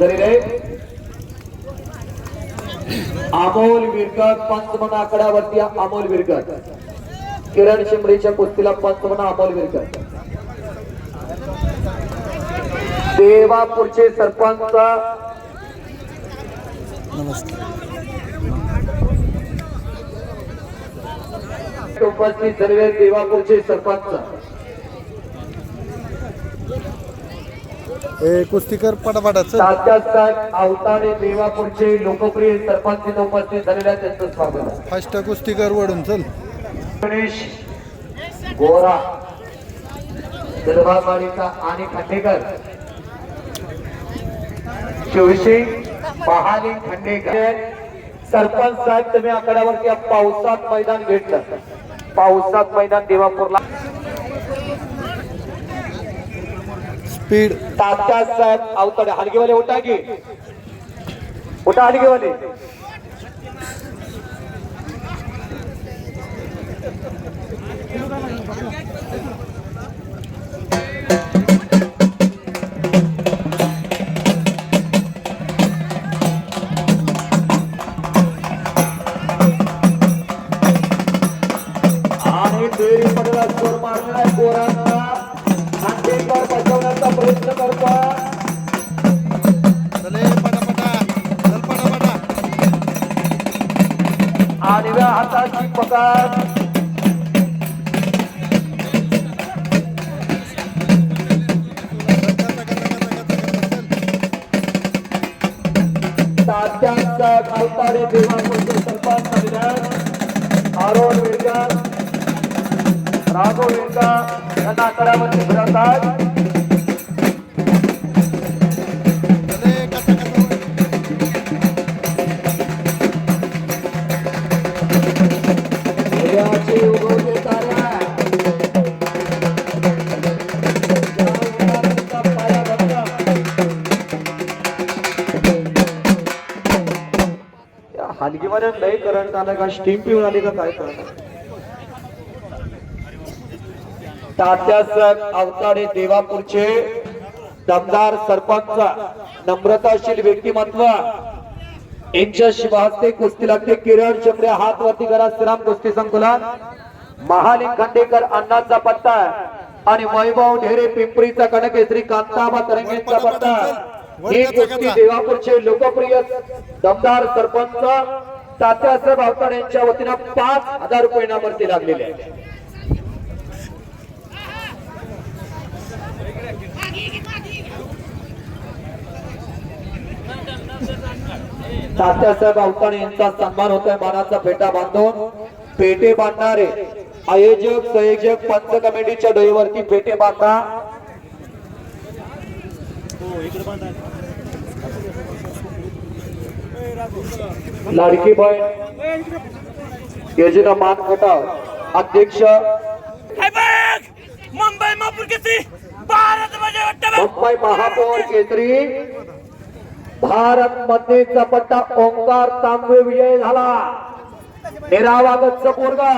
झालेले अमोल विरगट पंचमन आकड्यावरती अमोल विरगट किरण शिंबरेच्या कुस्तीला पंचमन अमोल विरगट देवापूरचे सरपंच. उपस्थित झालेले देवापूरचे सरपंच. ए कुस्तीकर पटापटाच. आवताडे देवापूरचे लोकप्रिय सरपंच उपस्थित झालेले आहेत त्यांचं स्वागत. फास्ट कुस्तीकर वडून चल. गणेश गोरा दरबारवाडीचा आणि खांडेकर. शिवसिंग महाली खांडेकर. सरपंच साहेब तुम्ही आकड्यावरती पावसात मैदान घेतलं. पावसात मैदान देवापूरला. स्पीड तात्यासाहेब आवताडे हलगेवाले उठा की? उठा हलगेवाले आणि देरी पडला स्कोर मारलेला आहे पोरांना खांडेकर बचावण्याचा प्रयत्न करतोय आडव्या हाताची पकड. तात्यांचा खालतारे सरपंच आरोन राघव विरकर यांना आकड्यामध्ये फिरवतात या हलगीमध्ये लय करंट आला का? स्टीम पिऊन आली का काय करंट तात्यासाहेब अवताडे देवापूरचे दमदार सरपंच नम्रताशील व्यक्तिमत्व यांच्या शिवाहस्ते कुस्ती लागते किरण चमडे हात वरती करा श्रीराम कुस्ती संकुलन महालिंग खंडेकर अण्णांचा पत्ता आणि वैभव ढेरे पिंपरीचा कणकेसरी कांताबा तरंगेंचा पत्ता. ही कुस्ती देवापूरचे लोकप्रिय दमदार सरपंच तात्यासाहेब अवतार यांच्या वतीनं पाच हजार रुपये इनामावरती लागलेले आहे तात्यासाहेब अवताडे यांचा सन्मान होत आहे मानाचा पेटा बांधून. पेटे बांधणारे आयोजक संयोजक पंच कमिटीच्या डोईवरती पेटे बांधा. लाडकी बहीण योजना मान खटाव अध्यक्ष मुंबई महापूर केसरी भारत मध्ये बघ. मुंबई महापौर केसरी. भारत मधेचा पट्टा ओंकार तांबे विजय झाला. निरावागतचा पोरगा.